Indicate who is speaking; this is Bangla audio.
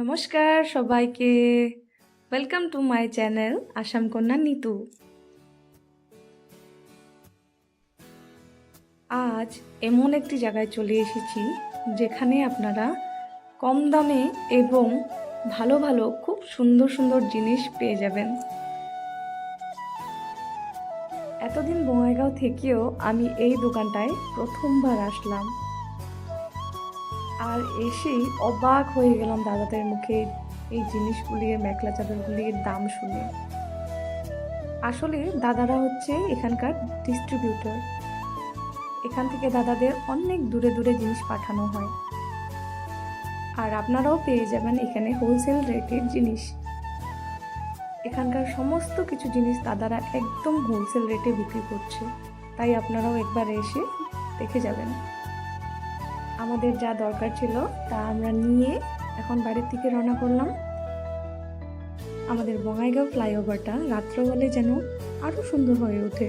Speaker 1: নমস্কার সবাইকে। Welcome to my channel Assam Kanya Nitu আজ এমন একটি জায়গায় চলে এসেছি, যেখানে আপনারা কম দামে এবং ভালো ভালো খুব সুন্দর সুন্দর জিনিস পেয়ে যাবেন। এতদিন বঙ্গাইগাঁও থেকেও আমি এই দোকানটায় প্রথমবার আসলাম। আর এসেই অবাক হয়ে গেলাম দাদাদের মুখে এই জিনিসগুলির, মেখলা চাদরগুলির দাম শুনে। আসলে দাদারা হচ্ছে এখানকার ডিস্ট্রিবিউটর এখান থেকে দাদাদের অনেক দূরে দূরে জিনিস পাঠানো হয়। আর আপনারাও পেয়ে যাবেন এখানে হোলসেল রেটের জিনিস। এখানকার সমস্ত কিছু জিনিস দাদারা একদম হোলসেল রেটে বিক্রি করছে। তাই আপনারাও একবার এসে দেখে যাবেন। আমাদের যা দরকার ছিল তা আমরা নিয়ে এখন বাড়ির থেকে রওনা করলাম। আমাদের বঙ্গাইগাঁও ফ্লাইওভারটা রাত্র হলে যেন আরও সুন্দর হয়ে ওঠে।